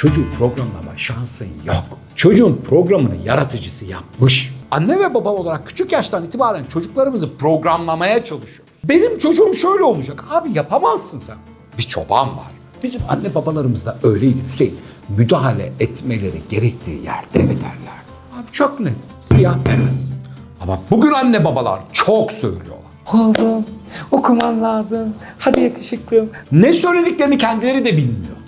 çocuğu programlama şansın yok. Çocuğun programını yaratıcısı yapmış. Anne ve baba olarak küçük yaştan itibaren çocuklarımızı programlamaya çalışıyoruz. Benim çocuğum şöyle olacak. Abi yapamazsın sen. Bir çoban var. Bizim anne babalarımız da öyleydi Hüseyin. Müdahale etmeleri gerektiği yerde ederlerdi. Abi çok net. Siyah beyaz. Ama bugün anne babalar çok söylüyorlar. Oğlum okuman lazım. Hadi yakışıklım. Ne söylediklerini kendileri de bilmiyor.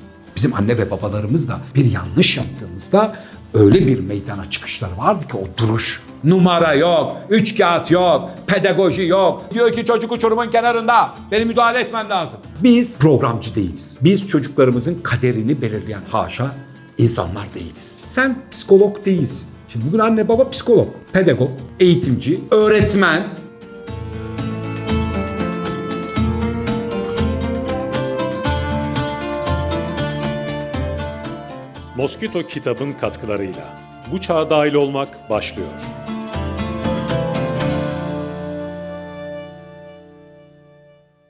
Bizim anne ve babalarımız da bir yanlış yaptığımızda öyle bir meydana çıkışları vardı ki o duruş. Numara yok, üç kağıt yok, pedagoji yok. Diyor ki çocuk uçurumun kenarında, benim müdahale etmem lazım. Biz programcı değiliz. Biz çocuklarımızın kaderini belirleyen haşa insanlar değiliz. Sen psikolog değilsin. Şimdi bugün anne baba psikolog, pedagog, eğitimci, öğretmen, Moskito kitabın katkılarıyla Bu Çağa Dahil Olmak başlıyor.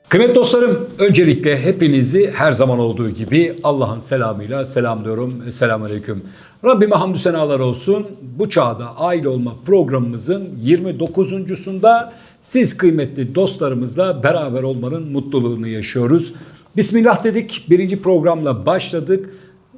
Kıymetli dostlarım, öncelikle hepinizi her zaman olduğu gibi Allah'ın selamıyla selamlıyorum. Selamünaleyküm. Rabbime hamdü senalar olsun. Bu çağda aile olma programımızın 29.sunda siz kıymetli dostlarımızla beraber olmanın mutluluğunu yaşıyoruz. Bismillah dedik, birinci programla başladık.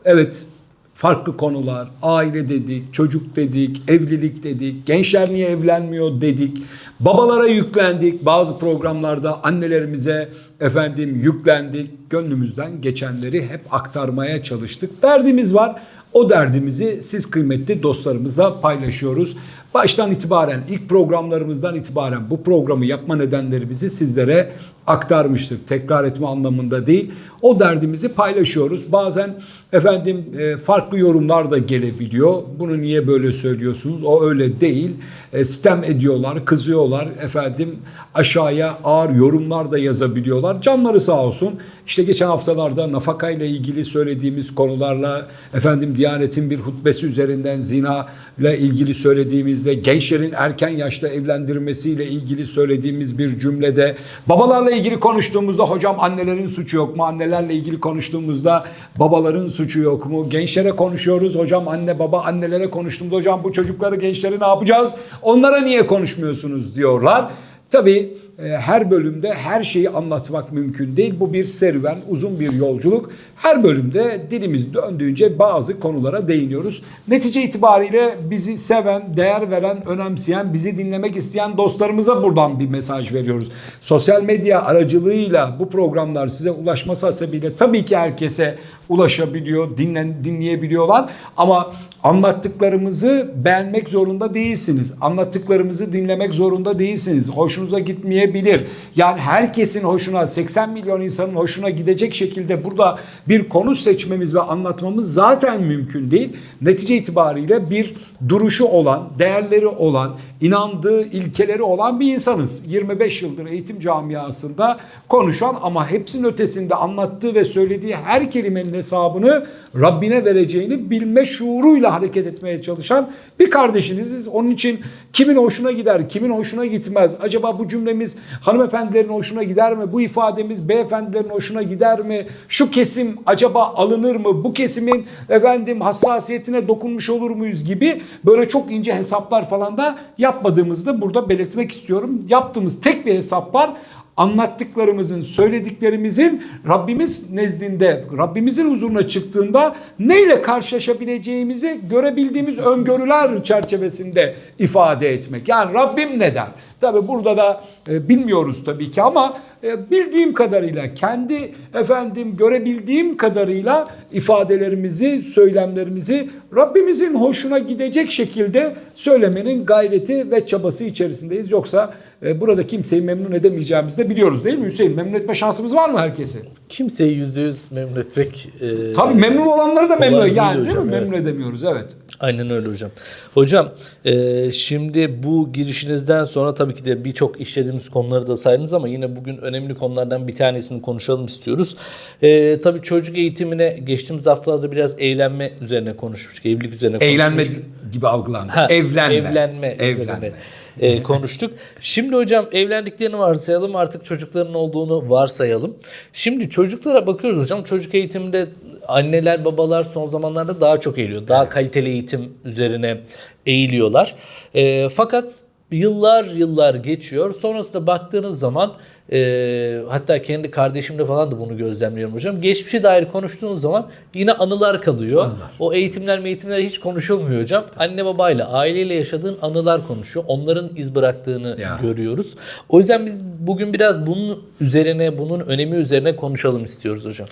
Evet, farklı konular, aile dedik, çocuk dedik, evlilik dedik, gençler niye evlenmiyor dedik. Babalara yüklendik, bazı programlarda annelerimize efendim yüklendik. Gönlümüzden geçenleri hep aktarmaya çalıştık. Derdimiz var. O derdimizi siz kıymetli dostlarımızla paylaşıyoruz. Baştan itibaren ilk programlarımızdan itibaren bu programı yapma nedenlerimizi sizlere aktarmıştık. Tekrar etme anlamında değil. O derdimizi paylaşıyoruz. Bazen efendim e, farklı yorumlar da gelebiliyor. Bunu niye böyle söylüyorsunuz? O öyle değil. E, Sitem ediyorlar, kızıyorlar. Efendim aşağıya ağır yorumlar da yazabiliyorlar. Canları sağ olsun. İşte geçen haftalarda nafaka ile ilgili söylediğimiz konularla efendim Diyanet'in bir hutbesi üzerinden zina ile ilgili söylediğimizde gençlerin erken yaşta evlendirmesiyle ilgili söylediğimiz bir cümlede babalarla ilgili konuştuğumuzda hocam annelerin suçu yok mu? Annelerle ilgili konuştuğumuzda babaların suçu yok mu? Gençlere konuşuyoruz hocam anne baba annelere konuştuğumuzda hocam bu çocukları gençleri ne yapacağız? Onlara niye konuşmuyorsunuz diyorlar. Tabii her bölümde her şeyi anlatmak mümkün değil. Bu bir serüven, uzun bir yolculuk. Her bölümde dilimiz döndüğünce bazı konulara değiniyoruz. Netice itibariyle bizi seven, değer veren, önemseyen, bizi dinlemek isteyen dostlarımıza buradan bir mesaj veriyoruz. Sosyal medya aracılığıyla bu programlar size ulaşması hasebiyle tabii ki herkese ulaşabiliyor, dinlen, dinleyebiliyorlar. Ama anlattıklarımızı beğenmek zorunda değilsiniz. Anlattıklarımızı dinlemek zorunda değilsiniz. Hoşunuza gitmeyebilir. Yani herkesin hoşuna, 80 milyon insanın hoşuna gidecek şekilde burada bir konu seçmemiz ve anlatmamız zaten mümkün değil. Netice itibariyle bir duruşu olan, değerleri olan, inandığı ilkeleri olan bir insanız. 25 yıldır eğitim camiasında konuşan ama hepsinin ötesinde anlattığı ve söylediği her kelimenin hesabını Rabbine vereceğini bilme şuuruyla hareket etmeye çalışan bir kardeşiniziz. Onun için kimin hoşuna gider, kimin hoşuna gitmez? Acaba bu cümlemiz hanımefendilerin hoşuna gider mi? Bu ifademiz beyefendilerin hoşuna gider mi? Şu kesim acaba alınır mı? Bu kesimin efendim hassasiyetine dokunmuş olur muyuz gibi böyle çok ince hesaplar falan da yapmadığımızı da burada belirtmek istiyorum. Yaptığımız tek bir hesap var anlattıklarımızın, söylediklerimizin Rabbimiz nezdinde, Rabbimizin huzuruna çıktığında neyle karşılaşabileceğimizi görebildiğimiz öngörüler çerçevesinde ifade etmek. Yani Rabbim ne der? Tabi burada da e, bilmiyoruz tabii ki ama e, bildiğim kadarıyla kendi efendim görebildiğim kadarıyla ifadelerimizi, söylemlerimizi Rabbimizin hoşuna gidecek şekilde söylemenin gayreti ve çabası içerisindeyiz. Yoksa e, burada kimseyi memnun edemeyeceğimizi de biliyoruz değil mi Hüseyin? Memnun etme şansımız var mı herkesi? Kimseyi yüzde yüz memnun etmek e, Tabii memnun olanları da memnun değil yani değil hocam, mi? evet. Memnun edemiyoruz evet. Aynen öyle hocam. Hocam e, şimdi bu girişinizden sonra tabii ki de birçok işlediğimiz konuları da saydınız ama yine bugün önemli konulardan bir tanesini konuşalım istiyoruz. E, tabii çocuk eğitimine geçtiğimiz haftalarda biraz eğlenme üzerine konuşmuştuk. Evlilik üzerine Eğlenme konuşmuştuk. gibi algılandı. Ha, evlenme. Evlenme. Evlenme. üzerine. E, konuştuk. Şimdi hocam evlendiklerini varsayalım artık çocukların olduğunu varsayalım. Şimdi çocuklara bakıyoruz hocam çocuk eğitiminde anneler babalar son zamanlarda daha çok eğiliyor. Daha kaliteli eğitim üzerine eğiliyorlar. E, fakat yıllar yıllar geçiyor. Sonrasında baktığınız zaman e, hatta kendi kardeşimde falan da bunu gözlemliyorum hocam. Geçmişe dair konuştuğunuz zaman yine anılar kalıyor. O eğitimler eğitimler hiç konuşulmuyor hocam. Anne babayla aileyle yaşadığın anılar konuşuyor. Onların iz bıraktığını Ya. görüyoruz. O yüzden biz bugün biraz bunun üzerine, bunun önemi üzerine konuşalım istiyoruz hocam.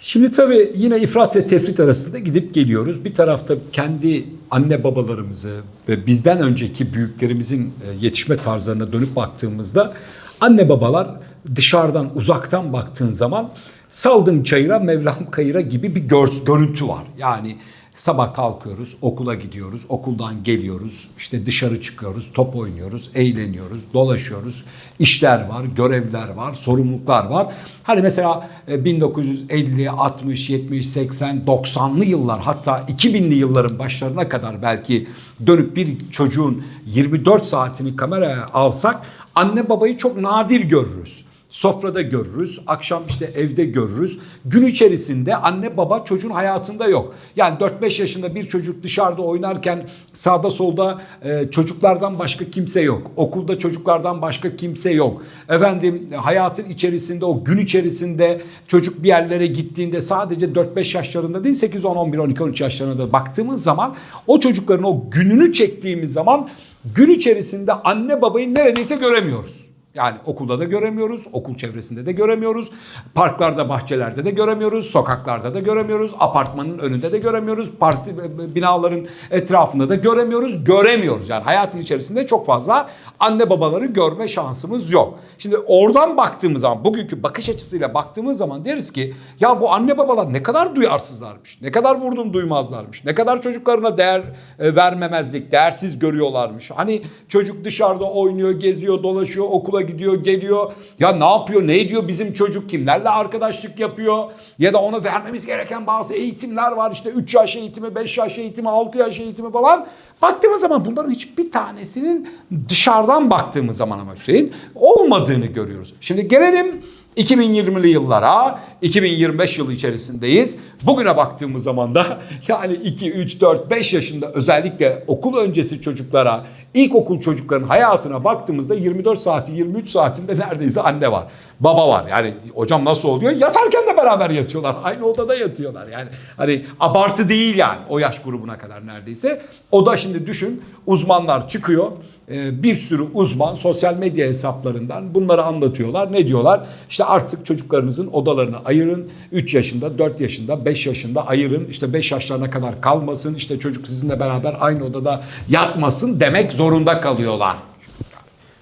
Şimdi tabii yine ifrat ve tefrit arasında gidip geliyoruz. Bir tarafta kendi anne babalarımızı ve bizden önceki büyüklerimizin e, yetişme tarzlarına dönüp baktığımızda anne babalar dışarıdan uzaktan baktığın zaman saldım çayıra mevlam kayıra gibi bir gör- görüntü var. Yani Sabah kalkıyoruz, okula gidiyoruz, okuldan geliyoruz, işte dışarı çıkıyoruz, top oynuyoruz, eğleniyoruz, dolaşıyoruz. İşler var, görevler var, sorumluluklar var. Hani mesela e, 1950, 60, 70, 80, 90'lı yıllar hatta 2000'li yılların başlarına kadar belki dönüp bir çocuğun 24 saatini kameraya alsak anne babayı çok nadir görürüz. Sofrada görürüz, akşam işte evde görürüz. Gün içerisinde anne baba çocuğun hayatında yok. Yani 4-5 yaşında bir çocuk dışarıda oynarken sağda solda e, çocuklardan başka kimse yok. Okulda çocuklardan başka kimse yok. Efendim hayatın içerisinde o gün içerisinde çocuk bir yerlere gittiğinde sadece 4-5 yaşlarında değil 8, 10, 11, 12, 13 yaşlarında da baktığımız zaman o çocukların o gününü çektiğimiz zaman gün içerisinde anne babayı neredeyse göremiyoruz. Yani okulda da göremiyoruz, okul çevresinde de göremiyoruz, parklarda, bahçelerde de göremiyoruz, sokaklarda da göremiyoruz, apartmanın önünde de göremiyoruz, parti binaların etrafında da göremiyoruz, göremiyoruz. Yani hayatın içerisinde çok fazla anne babaları görme şansımız yok. Şimdi oradan baktığımız zaman, bugünkü bakış açısıyla baktığımız zaman deriz ki ya bu anne babalar ne kadar duyarsızlarmış, ne kadar vurdum duymazlarmış, ne kadar çocuklarına değer e, vermemezlik, değersiz görüyorlarmış. Hani çocuk dışarıda oynuyor, geziyor, dolaşıyor, okula gidiyor, geliyor. Ya ne yapıyor, ne ediyor bizim çocuk, kimlerle arkadaşlık yapıyor? Ya da ona vermemiz gereken bazı eğitimler var. İşte 3 yaş eğitimi, 5 yaş eğitimi, 6 yaş eğitimi falan. Baktığımız zaman bunların hiçbir tanesinin dışarıdan baktığımız zaman ama Hüseyin olmadığını görüyoruz. Şimdi gelelim 2020'li yıllara, 2025 yılı içerisindeyiz. Bugüne baktığımız zaman da yani 2, 3, 4, 5 yaşında özellikle okul öncesi çocuklara, ilkokul çocukların hayatına baktığımızda 24 saati, 23 saatinde neredeyse anne var. Baba var. Yani hocam nasıl oluyor? Yatarken de beraber yatıyorlar. Aynı odada yatıyorlar. Yani hani abartı değil yani o yaş grubuna kadar neredeyse. O da şimdi düşün uzmanlar çıkıyor. Ee, bir sürü uzman sosyal medya hesaplarından bunları anlatıyorlar. Ne diyorlar? İşte artık çocuklarınızın odalarını ayırın. 3 yaşında, 4 yaşında, 5 yaşında ayırın. İşte 5 yaşlarına kadar kalmasın. İşte çocuk sizinle beraber aynı odada yatmasın demek zorunda kalıyorlar.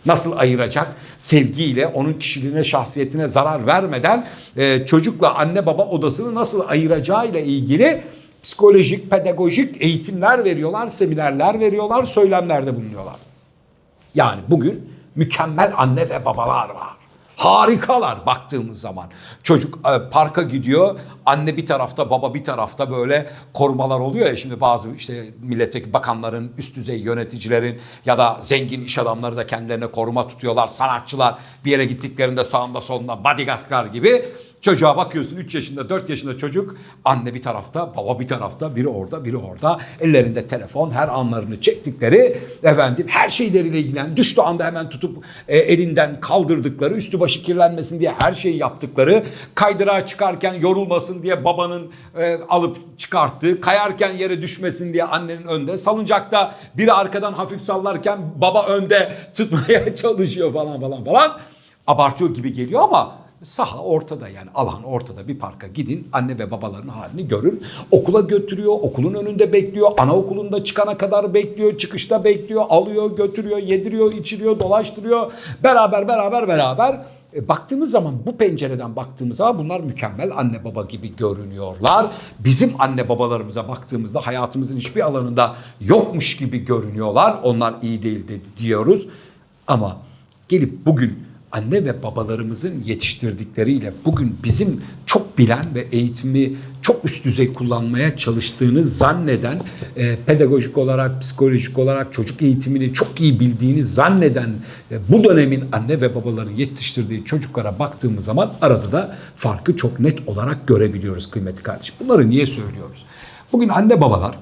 Nasıl ayıracak? Sevgiyle onun kişiliğine, şahsiyetine zarar vermeden e, çocukla anne baba odasını nasıl ayıracağıyla ilgili psikolojik, pedagojik eğitimler veriyorlar, seminerler veriyorlar, söylemlerde bulunuyorlar. Yani bugün mükemmel anne ve babalar var. Harikalar baktığımız zaman. Çocuk e, parka gidiyor. Anne bir tarafta, baba bir tarafta böyle korumalar oluyor ya. Şimdi bazı işte milletteki bakanların, üst düzey yöneticilerin ya da zengin iş adamları da kendilerine koruma tutuyorlar. Sanatçılar bir yere gittiklerinde sağında solunda bodyguardlar gibi. Çocuğa bakıyorsun 3 yaşında 4 yaşında çocuk anne bir tarafta baba bir tarafta biri orada biri orada. Ellerinde telefon her anlarını çektikleri efendim her şeyleriyle ilgilen düştüğü anda hemen tutup e, elinden kaldırdıkları üstü başı kirlenmesin diye her şeyi yaptıkları kaydırağa çıkarken yorulmasın diye babanın e, alıp çıkarttığı kayarken yere düşmesin diye annenin önde salıncakta biri arkadan hafif sallarken baba önde tutmaya çalışıyor falan falan falan. Abartıyor gibi geliyor ama Saha ortada yani alan ortada bir parka gidin anne ve babaların halini görün. Okula götürüyor, okulun önünde bekliyor, anaokulunda çıkana kadar bekliyor, çıkışta bekliyor, alıyor, götürüyor, yediriyor, içiriyor, dolaştırıyor. Beraber beraber beraber e, baktığımız zaman bu pencereden baktığımız zaman bunlar mükemmel anne baba gibi görünüyorlar. Bizim anne babalarımıza baktığımızda hayatımızın hiçbir alanında yokmuş gibi görünüyorlar. Onlar iyi değil dedi diyoruz. Ama gelip bugün anne ve babalarımızın yetiştirdikleriyle bugün bizim çok bilen ve eğitimi çok üst düzey kullanmaya çalıştığını zanneden, e, pedagojik olarak, psikolojik olarak çocuk eğitimini çok iyi bildiğini zanneden e, bu dönemin anne ve babaların yetiştirdiği çocuklara baktığımız zaman arada da farkı çok net olarak görebiliyoruz kıymetli kardeşim. Bunları niye söylüyoruz? Bugün anne babalar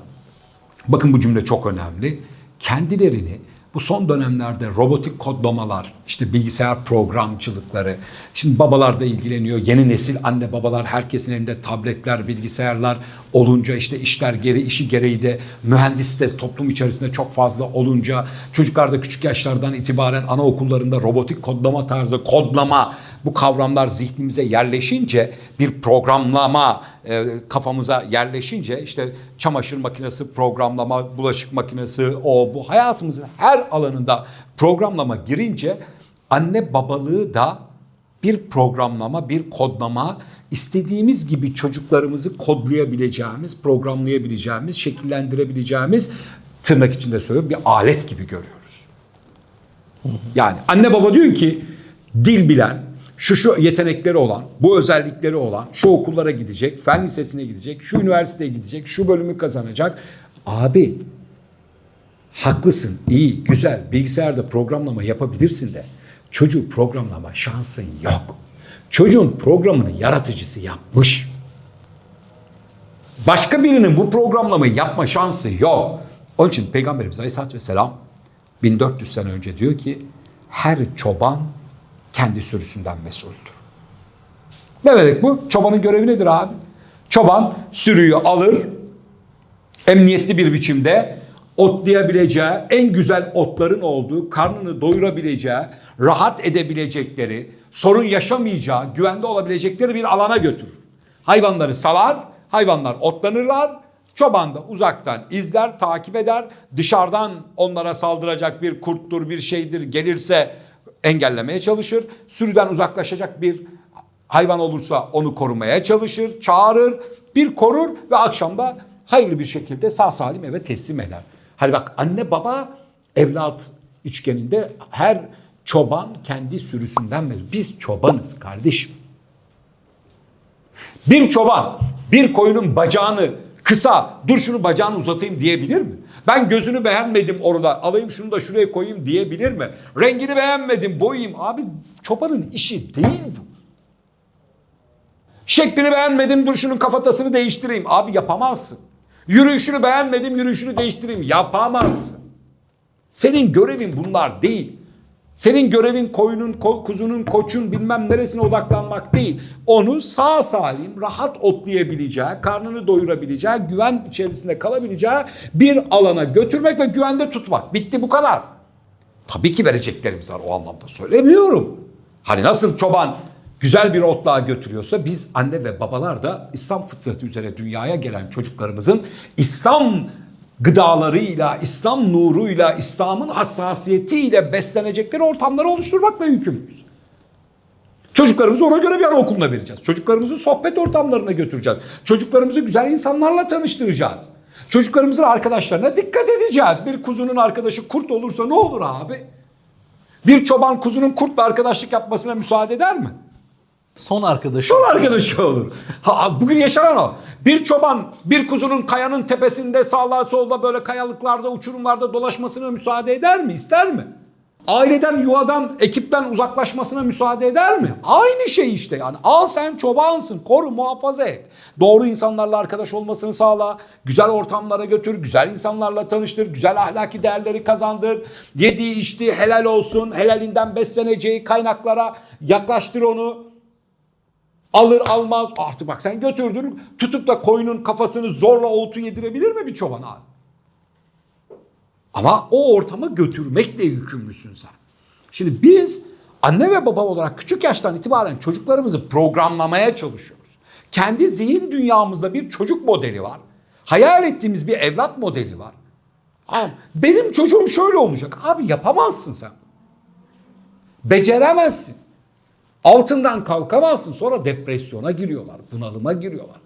Bakın bu cümle çok önemli. Kendilerini bu son dönemlerde robotik kodlamalar, işte bilgisayar programcılıkları, şimdi babalar da ilgileniyor. Yeni nesil anne babalar herkesin elinde tabletler, bilgisayarlar olunca işte işler geri işi gereği de mühendis de toplum içerisinde çok fazla olunca çocuklar da küçük yaşlardan itibaren anaokullarında robotik kodlama tarzı kodlama bu kavramlar zihnimize yerleşince bir programlama e, kafamıza yerleşince işte çamaşır makinesi programlama, bulaşık makinesi o bu hayatımızın her alanında programlama girince anne babalığı da bir programlama, bir kodlama, istediğimiz gibi çocuklarımızı kodlayabileceğimiz, programlayabileceğimiz, şekillendirebileceğimiz tırnak içinde söylüyorum bir alet gibi görüyoruz. Yani anne baba diyor ki dil bilen, şu şu yetenekleri olan, bu özellikleri olan, şu okullara gidecek, fen lisesine gidecek, şu üniversiteye gidecek, şu bölümü kazanacak. Abi haklısın, iyi, güzel, bilgisayarda programlama yapabilirsin de çocuğu programlama şansın yok. Çocuğun programını yaratıcısı yapmış. Başka birinin bu programlamayı yapma şansı yok. Onun için Peygamberimiz Aleyhisselatü Vesselam 1400 sene önce diyor ki her çoban kendi sürüsünden mesuldür. Ne demek bu? Çobanın görevi nedir abi? Çoban sürüyü alır, emniyetli bir biçimde otlayabileceği, en güzel otların olduğu, karnını doyurabileceği, rahat edebilecekleri, sorun yaşamayacağı, güvende olabilecekleri bir alana götürür. Hayvanları salar, hayvanlar otlanırlar, çoban da uzaktan izler, takip eder. Dışarıdan onlara saldıracak bir kurttur, bir şeydir gelirse engellemeye çalışır. Sürüden uzaklaşacak bir hayvan olursa onu korumaya çalışır, çağırır, bir korur ve akşamda hayırlı bir şekilde sağ salim eve teslim eder. Hani bak anne baba evlat üçgeninde her çoban kendi sürüsünden verir. Biz çobanız kardeşim. Bir çoban bir koyunun bacağını kısa dur şunu bacağını uzatayım diyebilir mi? Ben gözünü beğenmedim orada alayım şunu da şuraya koyayım diyebilir mi? Rengini beğenmedim boyayım. Abi çobanın işi değil bu. Şeklini beğenmedim dur şunun kafatasını değiştireyim. Abi yapamazsın. Yürüyüşünü beğenmedim yürüyüşünü değiştireyim. Yapamazsın. Senin görevin bunlar değil. Senin görevin koyunun, ko- kuzunun, koçun bilmem neresine odaklanmak değil. Onu sağ salim, rahat otlayabileceği, karnını doyurabileceği, güven içerisinde kalabileceği bir alana götürmek ve güvende tutmak. Bitti bu kadar. Tabii ki vereceklerimiz var o anlamda söylemiyorum. Hani nasıl çoban güzel bir otluğa götürüyorsa biz anne ve babalar da İslam fıtratı üzere dünyaya gelen çocuklarımızın İslam gıdalarıyla, İslam nuruyla, İslam'ın hassasiyetiyle beslenecekleri ortamları oluşturmakla yükümlüyüz. Çocuklarımızı ona göre bir anaokuluna vereceğiz. Çocuklarımızı sohbet ortamlarına götüreceğiz. Çocuklarımızı güzel insanlarla tanıştıracağız. Çocuklarımızın arkadaşlarına dikkat edeceğiz. Bir kuzunun arkadaşı kurt olursa ne olur abi? Bir çoban kuzunun kurtla arkadaşlık yapmasına müsaade eder mi? Son arkadaşı. Son arkadaşı olur. Ha, bugün yaşanan o. Bir çoban bir kuzunun kayanın tepesinde sağda solda böyle kayalıklarda uçurumlarda dolaşmasına müsaade eder mi? İster mi? Aileden, yuvadan, ekipten uzaklaşmasına müsaade eder mi? Aynı şey işte yani. Al sen çobansın, koru, muhafaza et. Doğru insanlarla arkadaş olmasını sağla. Güzel ortamlara götür, güzel insanlarla tanıştır, güzel ahlaki değerleri kazandır. Yediği içtiği helal olsun, helalinden besleneceği kaynaklara yaklaştır onu. Alır almaz artık bak sen götürdün tutup da koyunun kafasını zorla oğutu yedirebilir mi bir çoban abi? Ama o ortama götürmekle yükümlüsün sen. Şimdi biz anne ve baba olarak küçük yaştan itibaren çocuklarımızı programlamaya çalışıyoruz. Kendi zihin dünyamızda bir çocuk modeli var. Hayal ettiğimiz bir evlat modeli var. Abi, benim çocuğum şöyle olacak. Abi yapamazsın sen. Beceremezsin. Altından kalkamazsın. Sonra depresyona giriyorlar, bunalıma giriyorlar.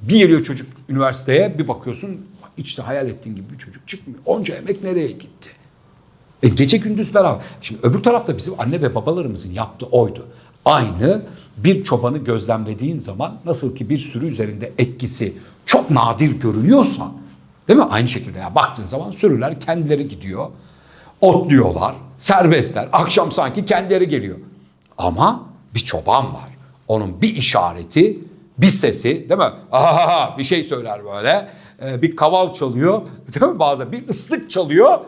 Bir geliyor çocuk üniversiteye bir bakıyorsun işte hayal ettiğin gibi bir çocuk çıkmıyor. Onca emek nereye gitti? E gece gündüz beraber. Şimdi öbür tarafta bizim anne ve babalarımızın yaptığı oydu. Aynı bir çobanı gözlemlediğin zaman nasıl ki bir sürü üzerinde etkisi çok nadir görünüyorsa değil mi? Aynı şekilde ya baktığın zaman sürüler kendileri gidiyor. Otluyorlar, serbestler. Akşam sanki kendileri geliyor. Ama bir çoban var. Onun bir işareti, bir sesi değil mi? Ahaha bir şey söyler böyle. Ee, bir kaval çalıyor. Değil mi? Bazen bir ıslık çalıyor.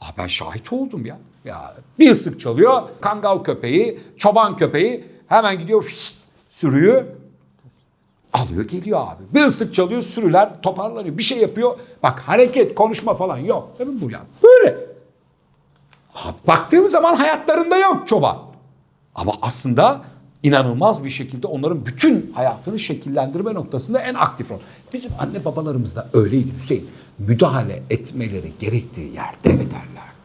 Aa, ben şahit oldum ya. Ya bir ıslık çalıyor. Kangal köpeği, çoban köpeği hemen gidiyor fişt, sürüyü alıyor geliyor abi. Bir ıslık çalıyor sürüler toparlanıyor. Bir şey yapıyor. Bak hareket, konuşma falan yok. Değil mi bu ya? Böyle. Abi, baktığımız zaman hayatlarında yok çoban. Ama aslında inanılmaz bir şekilde onların bütün hayatını şekillendirme noktasında en aktif rol. Bizim anne babalarımız da öyleydi Hüseyin. Müdahale etmeleri gerektiği yerde ederlerdi.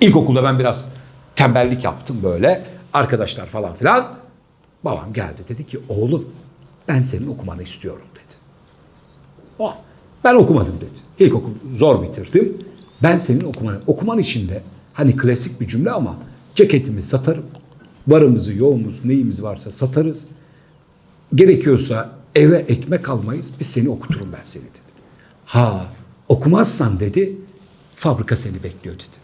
İlkokulda ben biraz tembellik yaptım böyle. Arkadaşlar falan filan. Babam geldi dedi ki oğlum ben senin okumanı istiyorum dedi. Oh, ben okumadım dedi. İlkokul zor bitirdim. Ben senin okumanı, okuman içinde hani klasik bir cümle ama ceketimi satarım. Varımızı, yoğumuz, neyimiz varsa satarız. Gerekiyorsa eve ekmek almayız. Biz seni okuturum ben seni dedi. Ha okumazsan dedi fabrika seni bekliyor dedi.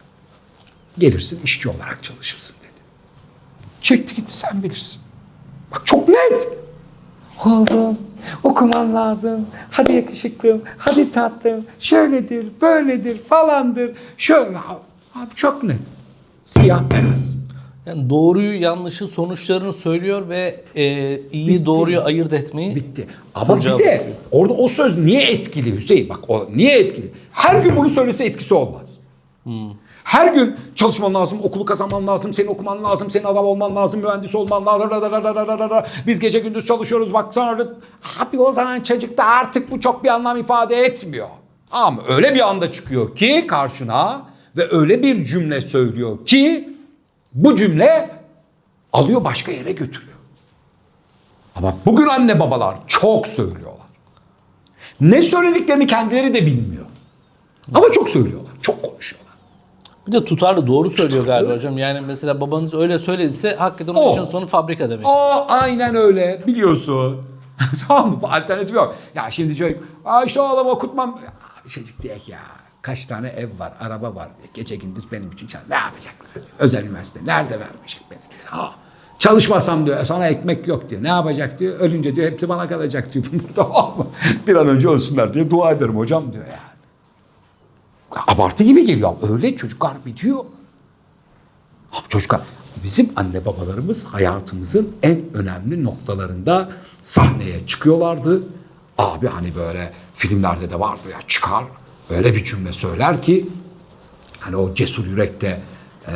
Gelirsin işçi olarak çalışırsın dedi. Çekti gitti sen bilirsin. Bak çok net. Oğlum okuman lazım. Hadi yakışıklım, hadi tatlım. Şöyledir, böyledir, falandır. Şöyle. Abi çok net. Siyah beyaz. Yani doğruyu yanlışı sonuçlarını söylüyor ve e, iyi doğruyu ayırt etmeyi Bitti. Ama bir de orada o söz niye etkili Hüseyin? Bak o niye etkili? Her gün bunu söylese etkisi olmaz. Her gün çalışman lazım, okulu kazanman lazım, senin okuman lazım, senin adam olman lazım, mühendis olman lazım. Biz gece gündüz çalışıyoruz bak sonra. Abi o zaman çocukta artık bu çok bir anlam ifade etmiyor. Ama öyle bir anda çıkıyor ki karşına ve öyle bir cümle söylüyor ki bu cümle alıyor başka yere götürüyor. Ama bugün anne babalar çok söylüyorlar. Ne söylediklerini kendileri de bilmiyor. Ama çok söylüyorlar, çok konuşuyorlar. bir de tutarlı doğru söylüyor galiba hocam. Yani mesela babanız öyle söylediyse hakikaten o O. işin sonu fabrika demek. O aynen öyle biliyorsun. tamam mı? Alternatif yok. Ya şimdi çocuk, ay şu oğlum okutmam. Ya, çocuk diye ki ya kaç tane ev var, araba var diye. Gece gündüz benim için çalış. Ne yapacak? Özel üniversite nerede vermeyecek beni diyor. Ha, çalışmasam diyor sana ekmek yok diyor. Ne yapacak diyor. Ölünce diyor hepsi bana kalacak diyor. tamam mı? Bir an önce ölsünler diye dua ederim hocam diyor yani. Abartı gibi geliyor. Öyle çocuklar bitiyor. Abi çocuklar bizim anne babalarımız hayatımızın en önemli noktalarında sahneye çıkıyorlardı. Abi hani böyle filmlerde de vardı ya çıkar öyle bir cümle söyler ki hani o cesur yürekte e,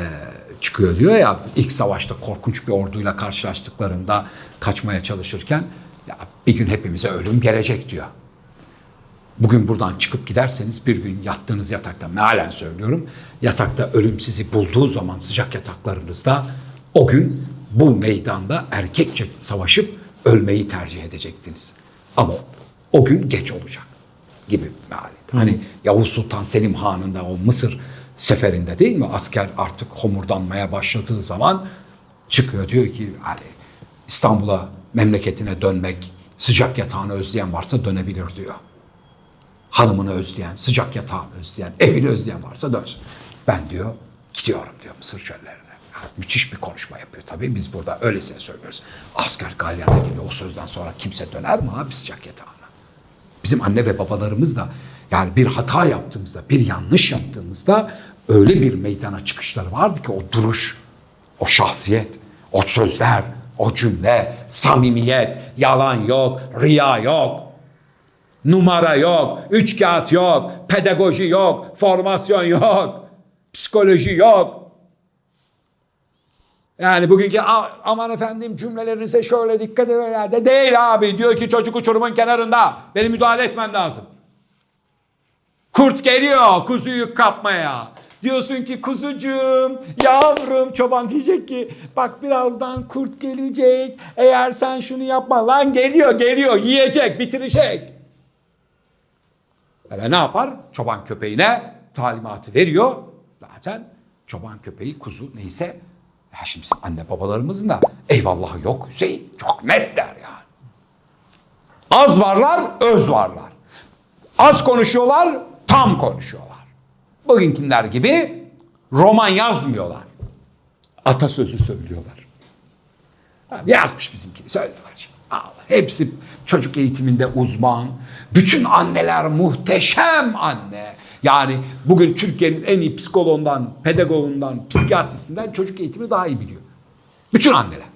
çıkıyor diyor ya ilk savaşta korkunç bir orduyla karşılaştıklarında kaçmaya çalışırken ya bir gün hepimize ölüm gelecek diyor. Bugün buradan çıkıp giderseniz bir gün yattığınız yatakta mealen söylüyorum. Yatakta ölüm sizi bulduğu zaman sıcak yataklarınızda o gün bu meydanda erkekçe savaşıp ölmeyi tercih edecektiniz. Ama o gün geç olacak gibi meali. Hani Yavuz Sultan Selim Han'ın da o Mısır seferinde değil mi? Asker artık homurdanmaya başladığı zaman çıkıyor diyor ki hani İstanbul'a memleketine dönmek sıcak yatağını özleyen varsa dönebilir diyor hanımını özleyen, sıcak yatağını özleyen, evini özleyen varsa dönsün. Ben diyor gidiyorum diyor Mısır çöllerine. Ya, müthiş bir konuşma yapıyor tabii. Biz burada öylesine söylüyoruz. Asker galyana geliyor. O sözden sonra kimse döner mi abi sıcak yatağına? Bizim anne ve babalarımız da yani bir hata yaptığımızda, bir yanlış yaptığımızda öyle bir meydana çıkışları vardı ki o duruş, o şahsiyet, o sözler, o cümle, samimiyet, yalan yok, riya yok. Numara yok, üç kağıt yok, pedagoji yok, formasyon yok, psikoloji yok. Yani bugünkü "A- aman efendim cümlelerinize şöyle dikkat edin ya de değil abi. Diyor ki çocuk uçurumun kenarında. Benim müdahale etmem lazım. Kurt geliyor kuzuyu kapmaya. Diyorsun ki kuzucuğum, yavrum çoban diyecek ki bak birazdan kurt gelecek. Eğer sen şunu yapma lan geliyor geliyor yiyecek bitirecek. Ve ne yapar? Çoban köpeğine talimatı veriyor. Zaten çoban köpeği kuzu neyse Ya şimdi anne babalarımızın da eyvallahı yok Hüseyin. Çok netler yani. Az varlar, öz varlar. Az konuşuyorlar, tam konuşuyorlar. Bugünküler gibi roman yazmıyorlar. Atasözü söylüyorlar. Yazmış bizimkini söylüyorlar. şimdi. Hepsi çocuk eğitiminde uzman. Bütün anneler muhteşem anne. Yani bugün Türkiye'nin en iyi psikoloğundan, pedagogundan, psikiyatristinden çocuk eğitimi daha iyi biliyor. Bütün anneler.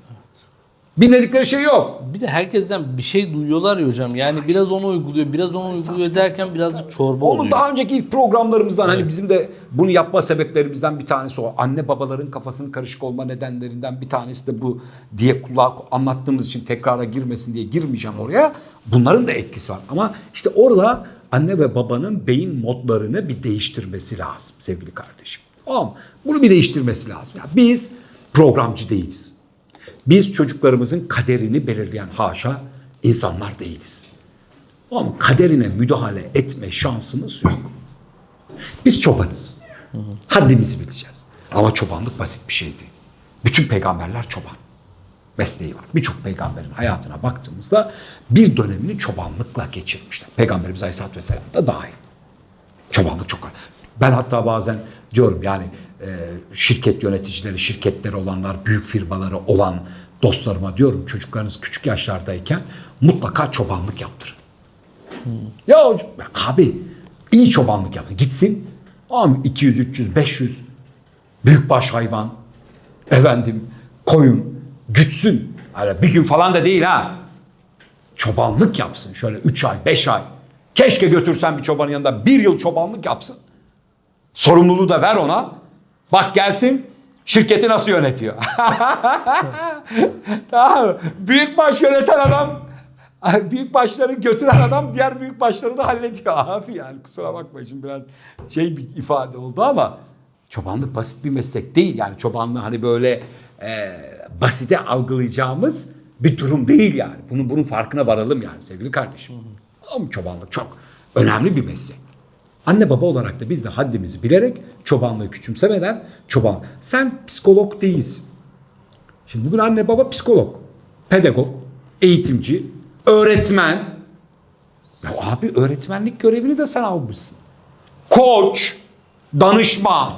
Bilmedikleri şey yok. Bir de herkesten bir şey duyuyorlar ya hocam. Yani biraz onu uyguluyor, biraz onu uyguluyor derken birazcık çorba Onu oluyor. daha önceki ilk programlarımızdan hani bizim de bunu yapma sebeplerimizden bir tanesi o. Anne babaların kafasının karışık olma nedenlerinden bir tanesi de bu diye kulağa anlattığımız için tekrara girmesin diye girmeyeceğim oraya. Bunların da etkisi var. Ama işte orada anne ve babanın beyin modlarını bir değiştirmesi lazım sevgili kardeşim. Tamam? Bunu bir değiştirmesi lazım. Ya biz programcı değiliz. Biz çocuklarımızın kaderini belirleyen haşa insanlar değiliz. Ama kaderine müdahale etme şansımız yok. Biz çobanız. Haddimizi bileceğiz. Ama çobanlık basit bir şey değil. Bütün peygamberler çoban. Mesleği var. Birçok peygamberin hayatına baktığımızda bir dönemini çobanlıkla geçirmişler. Peygamberimiz Aleyhisselatü Vesselam da dahil. Çobanlık çok Ben hatta bazen diyorum yani e, şirket yöneticileri, şirketleri olanlar, büyük firmaları olan dostlarıma diyorum çocuklarınız küçük yaşlardayken mutlaka çobanlık yaptırın. Ya hocam, abi iyi çobanlık yapın. Gitsin. Ama 200, 300, 500 büyükbaş hayvan, efendim koyun gütsün. Öyle bir gün falan da değil ha. Çobanlık yapsın şöyle 3 ay, 5 ay. Keşke götürsen bir çobanın yanında bir yıl çobanlık yapsın. Sorumluluğu da ver ona. Bak gelsin şirketi nasıl yönetiyor. tamam mı? Büyükbaş yöneten adam büyük başları götüren adam diğer büyük başları da hallediyor abi yani kusura bakma şimdi biraz şey bir ifade oldu ama çobanlık basit bir meslek değil yani çobanlığı hani böyle e, basite algılayacağımız bir durum değil yani bunun bunun farkına varalım yani sevgili kardeşim ama çobanlık çok önemli bir meslek anne baba olarak da biz de haddimizi bilerek çobanlığı küçümsemeden çoban sen psikolog değilsin Şimdi bugün anne baba psikolog, pedagog, eğitimci, öğretmen. Ya abi öğretmenlik görevini de sen almışsın. Koç, danışman,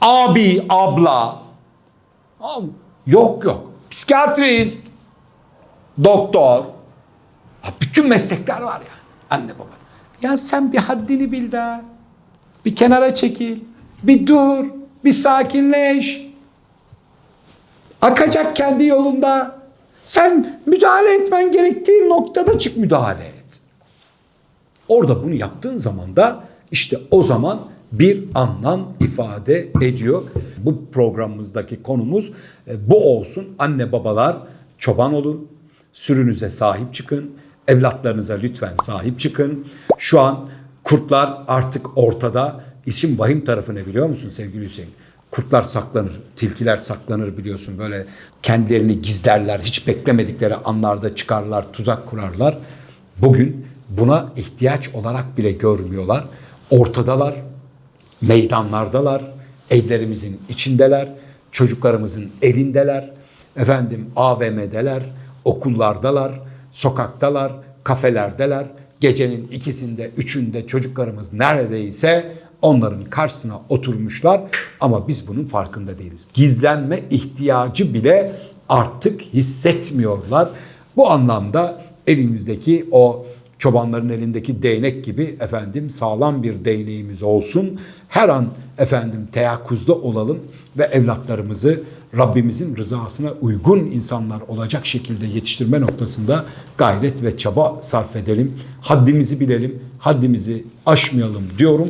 abi, abla. Yok yok. Psikiyatrist, doktor. Bütün meslekler var ya anne baba. Ya sen bir haddini bil de. Bir kenara çekil. Bir dur. Bir sakinleş. Akacak kendi yolunda. Sen müdahale etmen gerektiği noktada çık müdahale et. Orada bunu yaptığın zaman da işte o zaman bir anlam ifade ediyor. Bu programımızdaki konumuz e, bu olsun. Anne babalar çoban olun. Sürünüze sahip çıkın. Evlatlarınıza lütfen sahip çıkın. Şu an kurtlar artık ortada. İşin vahim tarafı ne biliyor musun sevgili Hüseyin? Kurtlar saklanır, tilkiler saklanır biliyorsun. Böyle kendilerini gizlerler, hiç beklemedikleri anlarda çıkarlar, tuzak kurarlar. Bugün buna ihtiyaç olarak bile görmüyorlar. Ortadalar, meydanlardalar, evlerimizin içindeler, çocuklarımızın elindeler, efendim AVM'deler, okullardalar, sokaktalar, kafelerdeler. Gecenin ikisinde, üçünde çocuklarımız neredeyse onların karşısına oturmuşlar ama biz bunun farkında değiliz. Gizlenme ihtiyacı bile artık hissetmiyorlar. Bu anlamda elimizdeki o çobanların elindeki değnek gibi efendim sağlam bir değneğimiz olsun. Her an efendim teyakkuzda olalım ve evlatlarımızı Rabbimizin rızasına uygun insanlar olacak şekilde yetiştirme noktasında gayret ve çaba sarf edelim. Haddimizi bilelim, haddimizi aşmayalım diyorum.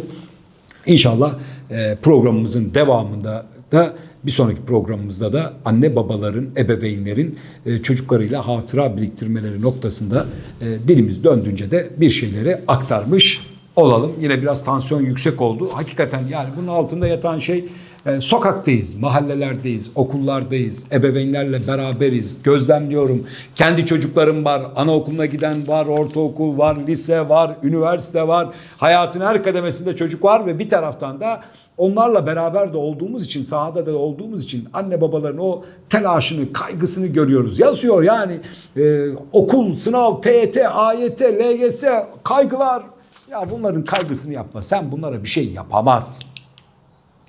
İnşallah e, programımızın devamında da bir sonraki programımızda da anne babaların, ebeveynlerin e, çocuklarıyla hatıra biriktirmeleri noktasında e, dilimiz döndüğünce de bir şeyleri aktarmış olalım. Yine biraz tansiyon yüksek oldu. Hakikaten yani bunun altında yatan şey e, sokaktayız, mahallelerdeyiz, okullardayız, ebeveynlerle beraberiz, gözlemliyorum. Kendi çocuklarım var, anaokuluna giden var, ortaokul var, lise var, üniversite var. Hayatın her kademesinde çocuk var ve bir taraftan da onlarla beraber de olduğumuz için, sahada da olduğumuz için anne babaların o telaşını, kaygısını görüyoruz. Yazıyor yani e, okul, sınav, TYT, AYT, LGS, kaygılar. Ya bunların kaygısını yapma. Sen bunlara bir şey yapamazsın.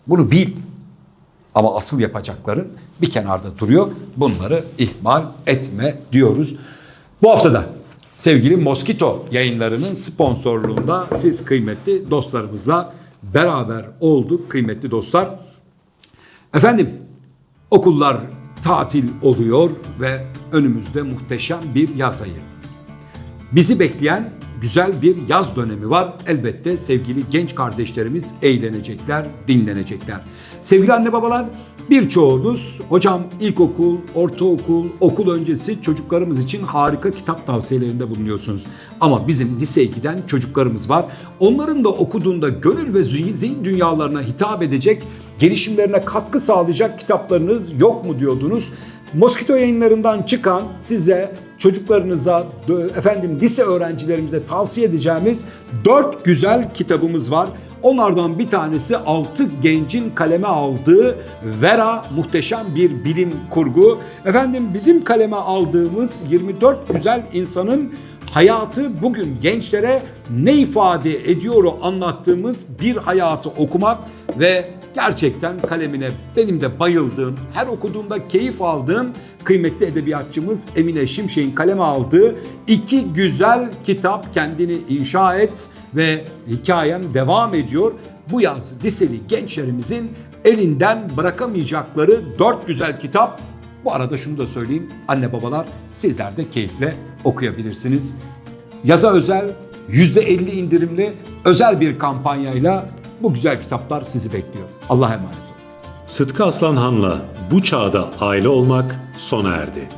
Bunu bil. Ama asıl yapacakların bir kenarda duruyor. Bunları ihmal etme diyoruz. Bu haftada sevgili Moskito yayınlarının sponsorluğunda siz kıymetli dostlarımızla beraber olduk kıymetli dostlar. Efendim okullar tatil oluyor ve önümüzde muhteşem bir yaz ayı. Bizi bekleyen güzel bir yaz dönemi var. Elbette sevgili genç kardeşlerimiz eğlenecekler, dinlenecekler. Sevgili anne babalar birçoğunuz hocam ilkokul, ortaokul, okul öncesi çocuklarımız için harika kitap tavsiyelerinde bulunuyorsunuz. Ama bizim liseye giden çocuklarımız var. Onların da okuduğunda gönül ve zihin dünyalarına hitap edecek, gelişimlerine katkı sağlayacak kitaplarınız yok mu diyordunuz. Moskito yayınlarından çıkan size çocuklarınıza, efendim lise öğrencilerimize tavsiye edeceğimiz dört güzel kitabımız var. Onlardan bir tanesi 6 gencin kaleme aldığı Vera muhteşem bir bilim kurgu. Efendim bizim kaleme aldığımız 24 güzel insanın hayatı bugün gençlere ne ifade ediyor anlattığımız bir hayatı okumak ve gerçekten kalemine benim de bayıldığım, her okuduğumda keyif aldığım kıymetli edebiyatçımız Emine Şimşek'in kaleme aldığı iki güzel kitap kendini inşa et ve hikayem devam ediyor. Bu yaz liseli gençlerimizin elinden bırakamayacakları dört güzel kitap. Bu arada şunu da söyleyeyim anne babalar sizler de keyifle okuyabilirsiniz. Yaza özel %50 indirimli özel bir kampanyayla bu güzel kitaplar sizi bekliyor. Allah'a emanet olun. Sıtkı Aslanhan'la bu çağda aile olmak sona erdi.